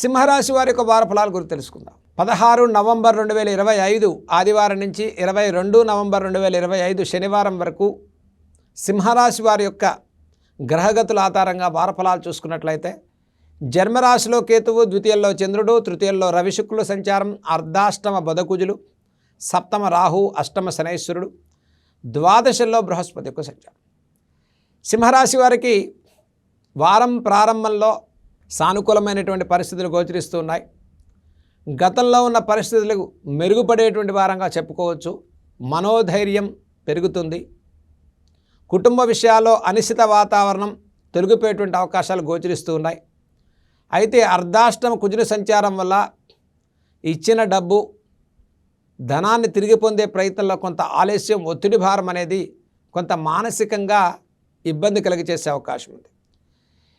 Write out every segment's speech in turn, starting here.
సింహరాశి వారి యొక్క వార ఫలాల గురించి తెలుసుకుందాం. పదహారు నవంబర్ రెండు వేల ఇరవై ఐదు ఆదివారం నుంచి ఇరవై రెండు నవంబర్ రెండు వేల ఇరవై ఐదు శనివారం వరకు సింహరాశి వారి యొక్క గ్రహగతుల ఆధారంగా వారఫలాలు చూసుకున్నట్లయితే జన్మరాశిలో కేతువు ద్వితీయంలో చంద్రుడు తృతీయంలో రవిశుక్రుల సంచారం అర్ధాష్టమ బుధకుజులు సప్తమ రాహు అష్టమ శనైశ్వరుడు ద్వాదశంలో బృహస్పతి యొక్క సంచారం. సింహరాశి వారికి వారం ప్రారంభంలో సానుకూలమైనటువంటి పరిస్థితులు గోచరిస్తున్నాయి. గతంలో ఉన్న పరిస్థితులకు మెరుగుపడేటువంటి వారంగా చెప్పుకోవచ్చు. మనోధైర్యం పెరుగుతుంది. కుటుంబ విషయాల్లో అనిశ్చిత వాతావరణం తొలగిపోయేటువంటి అవకాశాలు గోచరిస్తూ ఉన్నాయి అయితే అర్ధాష్టమ కుజుని సంచారం వల్ల ఇచ్చిన డబ్బు ధనాన్ని తిరిగి పొందే ప్రయత్నంలో కొంత ఆలస్యం ఒత్తిడి భారం అనేది కొంత మానసికంగా ఇబ్బంది కలిగచేసే అవకాశం ఉంది.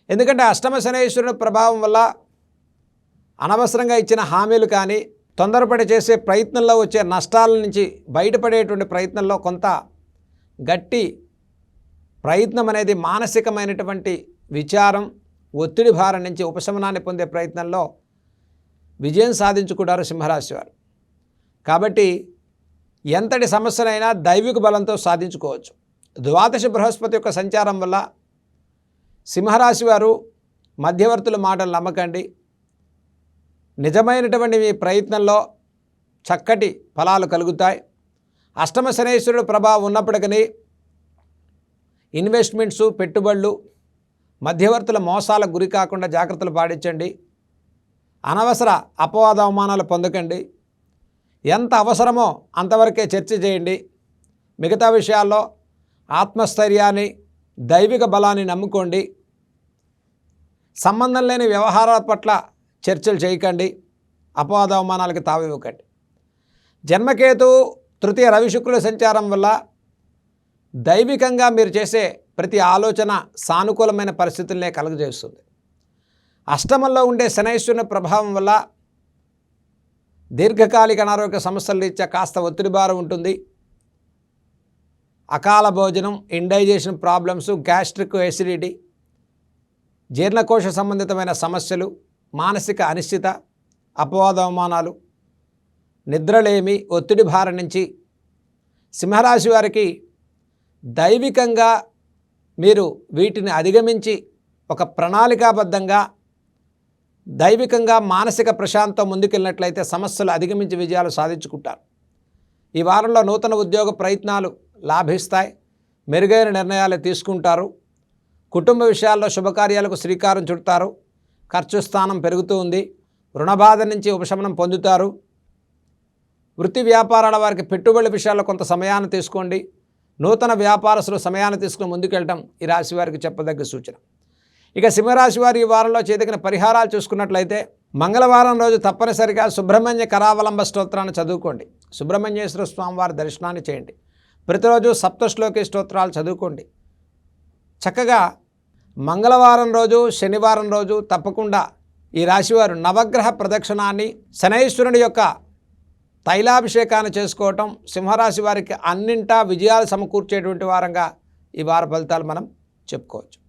ఎందుకంటే అష్టమ శనేశ్వరుని ప్రభావం వల్ల అనవసరంగా ఇచ్చిన హామీలు కానీ తొందరపడి చేసే ప్రయత్నంలో వచ్చే నష్టాల నుంచి బయటపడేటువంటి ప్రయత్నంలో కొంత గట్టి ప్రయత్నం అనేది మానసికమైనటువంటి విచారం ఒత్తిడి భారం నుంచి ఉపశమనాన్ని పొందే ప్రయత్నంలో విజయం సాధించుకుంటారు సింహరాశి వారు. కాబట్టి ఎంతటి సమస్యలైనా దైవిక బలంతో సాధించుకోవచ్చు. ద్వాదశ బృహస్పతి యొక్క సంచారం వల్ల సింహరాశి వారు మధ్యవర్తుల మాటలు నమ్మకండి. నిజమైనటువంటి మీ ప్రయత్నంలో చక్కటి ఫలాలు కలుగుతాయి. అష్టమ శనేశ్వరుడు ప్రభావం ఉన్నప్పటికీ ఇన్వెస్ట్మెంట్స్ పెట్టుబడులు మధ్యవర్తుల మోసాలకు గురి కాకుండా జాగ్రత్తలు పాటించండి. అనవసర అపవాద అవమానాలు పొందకండి. ఎంత అవసరమో అంతవరకే చర్చ చేయండి. మిగతా విషయాల్లో ఆత్మస్థైర్యాన్ని దైవిక బలాన్ని నమ్ముకోండి. సంబంధం లేని వ్యవహారాల పట్ల చర్చలు చేయకండి అపవాద అవమానాలకి తావివ్వకండి. జన్మకేతు తృతీయ రవిశుక్రుల సంచారం వల్ల దైవికంగా మీరు చేసే ప్రతి ఆలోచన సానుకూలమైన పరిస్థితులనే కలుగజేస్తుంది. అష్టమంలో ఉండే శనైశ్వరుని ప్రభావం వల్ల దీర్ఘకాలిక అనారోగ్య సమస్యల రీత్యా కాస్త ఒత్తిడి భారం ఉంటుంది. అకాల భోజనం ఇండైజేషన్ ప్రాబ్లమ్స్ గ్యాస్ట్రిక్ ఎసిడిటీ జీర్ణకోశ సంబంధితమైన సమస్యలు మానసిక అనిశ్చిత అపవాదవమానాలు నిద్రలేమి ఒత్తిడి భారం నుంచి సింహరాశి వారికి దైవికంగా మీరు వీటిని అధిగమించి ఒక ప్రణాళికాబద్ధంగా దైవికంగా మానసిక ప్రశాంతం ముందుకెళ్ళినట్లయితే సమస్యలు అధిగమించి విజయాలు సాధించుకుంటారు. ఈ వారంలో నూతన ఉద్యోగ ప్రయత్నాలు లాభిస్తాయి. మెరుగైన నిర్ణయాలు తీసుకుంటారు. కుటుంబ విషయాల్లో శుభకార్యాలకు శ్రీకారం చుడతారు. ఖర్చు స్థానం పెరుగుతూ ఉంది. రుణబాధ నుంచి ఉపశమనం పొందుతారు. వృత్తి వ్యాపారాల వారికి పెట్టుబడి విషయాల్లో కొంత సమయాన్ని తీసుకోండి. నూతన వ్యాపారస్తులు సమయాన్ని తీసుకుని ముందుకెళ్ళడం ఈ రాశి వారికి చెప్పదగ్గ సూచన. ఇక సింహరాశి వారి ఈ వారంలో చేదగిన పరిహారాలు చూసుకున్నట్లయితే మంగళవారం రోజు తప్పనిసరిగా సుబ్రహ్మణ్య కరావలంబ స్తోత్రాన్ని చదువుకోండి. సుబ్రహ్మణ్యేశ్వర స్వామివారి దర్శనాన్ని చేయండి. ప్రతిరోజు సప్తశ్లోకి స్తోత్రాలు చదువుకోండి. చక్కగా మంగళవారం రోజు శనివారం రోజు తప్పకుండా ఈ రాశివారు నవగ్రహ ప్రదక్షిణాన్ని శనైశ్వరుని యొక్క తైలాభిషేకాన్ని చేసుకోవటం సింహరాశి వారికి అన్నింటా విజయాలు సమకూర్చేటువంటి వారంగా ఈ వార ఫలితాలు మనం చెప్పుకోవచ్చు.